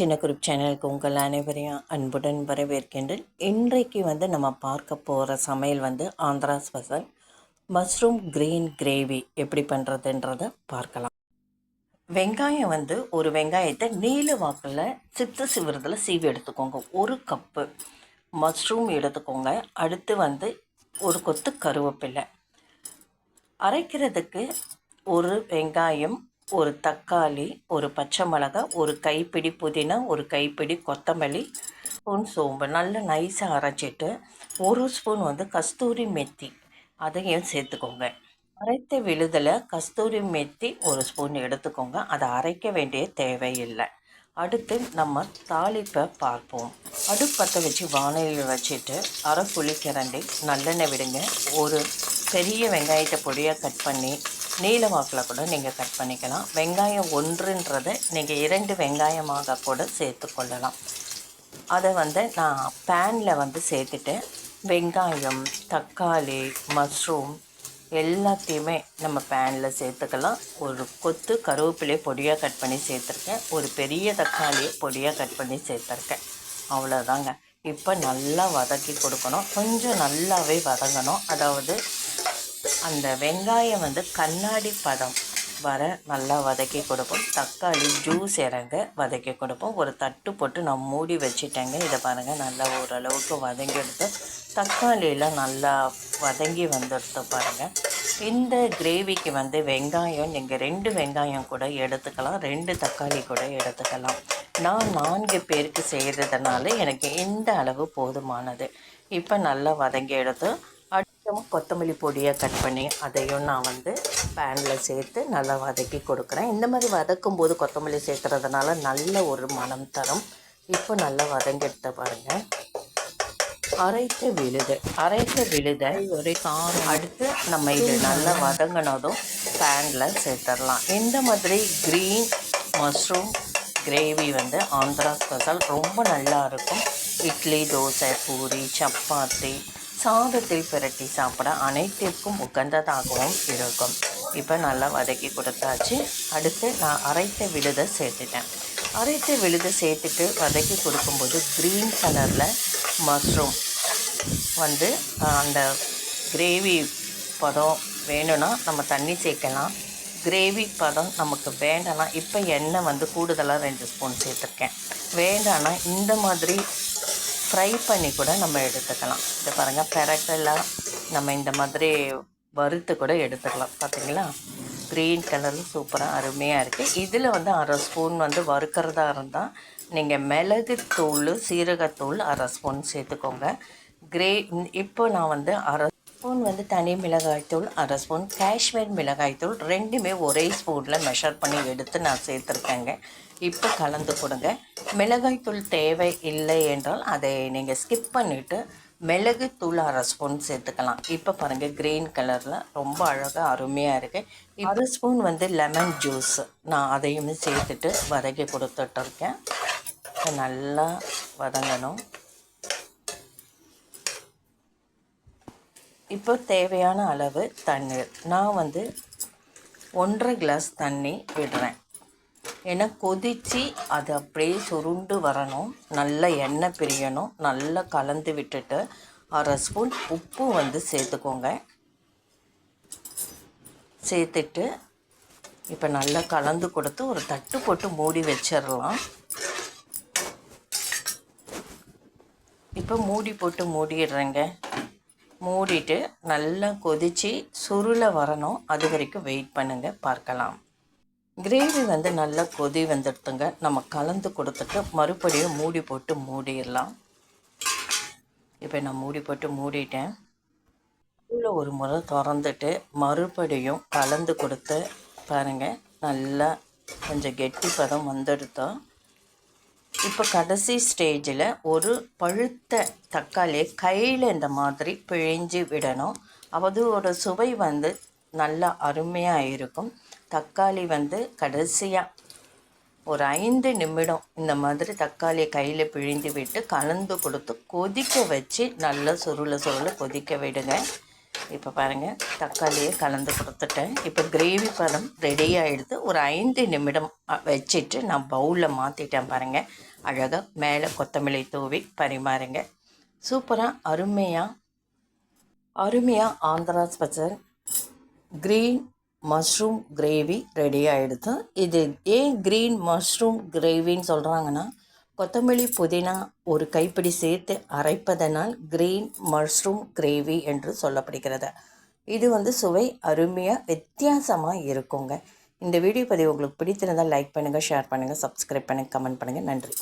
சின்ன குரூப் சேனலுக்கு உங்கள் அனைவரையும் அன்புடன் வரவேற்கின்றேன். இன்றைக்கு வந்து நம்ம பார்க்க போகிற சமையல் வந்து Andhra special mushroom green gravy எப்படி பண்ணுறதுன்றதை பார்க்கலாம். வெங்காயம் வந்து ஒரு வெங்காயத்தை நீல வாக்கில் சித்து சிவரத்தில் சீவி எடுத்துக்கோங்க. ஒரு கப்பு மஷ்ரூம் எடுத்துக்கோங்க. அடுத்து வந்து ஒரு கொத்து கருவேப்பிலை. அரைக்கிறதுக்கு ஒரு வெங்காயம் ஒரு தக்காளி ஒரு பச்சை மிளகாய் ஒரு கைப்பிடி புதினா ஒரு கைப்பிடி கொத்தமல்லி ஸ்பூன் சோம்பு நல்லா நைஸாக அரைச்சிட்டு ஒரு ஸ்பூன் வந்து கஸ்தூரி மெத்தி. அதையும் சேர்த்துக்கோங்க. அரைத்த விழுதில் கஸ்தூரி மெத்தி ஒரு ஸ்பூன் எடுத்துக்கோங்க. அதை அரைக்க வேண்டிய தேவையில்லை. அடுத்து நம்ம தாளிப்பை பார்ப்போம். அடுப்பத்தை வச்சு வானலியில் வச்சுட்டு அரை புளி கிரண்டி நல்லெண்ணெய் விடுங்க. ஒரு பெரிய வெங்காயத்தை பொடியாக கட் பண்ணி நீல வாக்கில் கூட நீங்கள் கட் பண்ணிக்கலாம். வெங்காயம் ஒன்றுன்றதை நீங்கள் இரண்டு வெங்காயமாக கூட சேர்த்து கொள்ளலாம். அதை வந்து நான் பேனில் வந்து சேர்த்துட்டு வெங்காயம் தக்காளி மஷ்ரூம் எல்லாத்தையுமே நம்ம பேனில் சேர்த்துக்கலாம். ஒரு கொத்து கருவேப்பிலையை பொடியாக கட் பண்ணி சேர்த்துருக்கேன். ஒரு பெரிய தக்காளியை பொடியாக கட் பண்ணி சேர்த்துருக்கேன். அவ்வளோதாங்க இப்போ நல்லா வதக்கி கொடுக்கணும். கொஞ்சம் நல்லாவே வதங்கணும். அதாவது அந்த வெங்காயம் வந்து கண்ணாடி பதம் வர நல்லா வதக்கி கொடுப்போம். தக்காளி ஜூஸ் இறங்க வதக்கி கொடுப்போம். ஒரு தட்டு போட்டு நான் மூடி வச்சுட்டேங்க. இதை பாருங்கள் நல்லா ஓரளவுக்கு வதங்கி எடுத்து தக்காளியெலாம் நல்லா வதங்கி வந்துடுத்து பாருங்கள் இந்த கிரேவிக்கு வந்து வெங்காயம் நீங்கள் ரெண்டு வெங்காயம் கூட எடுத்துக்கலாம். ரெண்டு தக்காளி கூட எடுத்துக்கலாம். நான் நான்கு பேருக்கு செய்கிறதுனால எனக்கு இந்த அளவு போதுமானது. இப்போ நல்லா வதங்கி எடுத்து அடுத்தமாக கொத்தமல்லி பொடியை கட் பண்ணி அதையும் நான் வந்து பேனில் சேர்த்து நல்லா வதக்கி கொடுக்குறேன். இந்த மாதிரி வதக்கும் போது கொத்தமல்லி சேர்க்குறதுனால நல்ல ஒரு மனம் தரும். இப்போ நல்லா வதங்கி எடுத்த பாருங்கள் அரைத்த விழுது. அரைத்த விழுதை ஒரு காரம். அடுத்து நம்ம இது நல்லா வதங்கினதும் பேனில் சேர்த்துடலாம். இந்த மாதிரி க்ரீன் மஷ்ரூம் கிரேவி வந்து ஆந்திரா ஸ்பெஷல் ரொம்ப நல்லா இருக்கும். இட்லி தோசை பூரி சப்பாத்தி சாதத்தில் பிரட்டி சாப்பிட அனைத்திற்கும் உகந்ததாகவும் இருக்கும். இப்போ நல்லா வதக்கி கொடுத்தாச்சு. அடுத்து நான் அரைத்த விழுதை சேர்த்துட்டேன். அரைத்த விழுதை சேர்த்துட்டு வதக்கி கொடுக்கும்போது க்ரீன் கலரில் மஷ்ரூம் வந்து அந்த கிரேவி பதம் வேணும்னா நம்ம தண்ணி சேர்க்கலாம். கிரேவி பதம் நமக்கு வேண்டாம்னா இப்போ எண்ணெய் வந்து கூடுதலாக ரெண்டு ஸ்பூன் சேர்த்துருக்கேன். வேண்டாம்னா இந்த மாதிரி ஃப்ரை பண்ணி கூட நம்ம எடுத்துக்கலாம். இதை பாருங்கள் பெரட்டெல்லாம் நம்ம இந்த மாதிரி வறுத்து கூட எடுத்துக்கலாம். பார்த்தீங்களா க்ரீன் கலரில் சூப்பராக அருமையாக இருக்குது இதில் வந்து அரை ஸ்பூன் வந்து வறுக்கிறதா இருந்தால் நீங்கள் மிளகுத்தூள் சீரகத்தூள் அரை ஸ்பூன் சேர்த்துக்கோங்க. கிரே இப்போ நான் வந்து அரை ஸ்பூன் வந்து தனி மிளகாய்த்தூள் அரை ஸ்பூன் காஷ்மீர் மிளகாய்த்தூள் ரெண்டுமே ஒரே ஸ்பூனில் மெஷர் பண்ணி எடுத்து நான் சேர்த்துருக்கேங்க. இப்போ கலந்து கொடுங்க. மிளகாய்த்தூள் தேவை இல்லை என்றால் அதை நீங்கள் ஸ்கிப் பண்ணிவிட்டு மிளகு தூள் அரை ஸ்பூன் சேர்த்துக்கலாம். இப்போ பாருங்கள் க்ரீன் கலரில் ரொம்ப அழகாக அருமையாக இருக்குது அரை ஸ்பூன் வந்து லெமன் ஜூஸ் நான் அதையுமே சேர்த்துட்டு வதக்கி கொடுத்துட்டு இருக்கேன். நல்லா வதங்கணும். இப்போ தேவையான அளவு தண்ணீர். நான் வந்து ஒன்றரை கிளாஸ் தண்ணி விடுறேன். ஏன்னா கொதித்து அது அப்படியே சுருண்டு வரணும். நல்லா எண்ணெய் பிரியணும். நல்லா கலந்து விட்டுட்டு அரை ஸ்பூன் உப்பு வந்து சேர்த்துக்கோங்க. சேர்த்துட்டு இப்போ நல்லா கலந்து கொடுத்து ஒரு தட்டு போட்டு மூடி வச்சிடலாம். இப்போ மூடி போட்டு மூடிடுறேங்க. மூடிட்டு நல்லா கொதித்து சுருளை வரணும். அது வரைக்கும் வெயிட் பண்ணுங்கள் பார்க்கலாம். கிரேவி வந்து நல்லா கொதி வந்துடுத்துங்க. நம்ம கலந்து கொடுத்துட்டு மறுபடியும் மூடி போட்டு மூடிடலாம். இப்போ நான் மூடி போட்டு மூடிட்டேன். உள்ள ஒரு முறை திறந்துட்டு மறுபடியும் கலந்து கொடுத்து பாருங்கள் நல்லா கொஞ்சம் கெட்டி பதம் வந்துடுத்தோம் இப்போ கடைசி ஸ்டேஜில் ஒரு பழுத்த தக்காளியை கையில் இந்த மாதிரி பிழிஞ்சு விடணும். அதோட சுவை வந்து நல்லா அருமையாக இருக்கும். தக்காளி வந்து கடைசியாக ஒரு ஐந்து நிமிடம் இந்த மாதிரி தக்காளியை கையில் பிழிந்து விட்டு கலந்து கொடுத்து கொதிக்க வச்சு நல்லா சுருள சுருள கொதிக்க விடுங்க. இப்போ பாருங்கள் தக்காளியை கலந்து கொடுத்துட்டேன். இப்போ கிரேவி பதம் ரெடி ஆகிடுது ஒரு ஐந்து நிமிடம் வச்சுட்டு நான் பவுலில் மாற்றிட்டேன் பாருங்கள் அழகாக மேலே கொத்தமல்லி தூவி பரிமாறுங்க. சூப்பராக அருமையாக அருமையாக Andhra special green mushroom gravy ready ஆகிடுது இது ஏன் க்ரீன் மஷ்ரூம் கிரேவின்னு சொல்கிறாங்கன்னா கொத்தமல்லி புதினா ஒரு கைப்பிடி சேர்த்து அரைப்பதனால் கிரீன் மஷ்ரூம் கிரேவி என்று சொல்லப்படுகிறது. இது வந்து சுவை அருமையாக வித்தியாசமாக இருக்குங்க. இந்த வீடியோ பதிவு உங்களுக்கு பிடித்திருந்தால் லைக் பண்ணுங்கள் ஷேர் பண்ணுங்கள் சப்ஸ்கிரைப் பண்ணுங்கள் கமெண்ட் பண்ணுங்கள் நன்றி.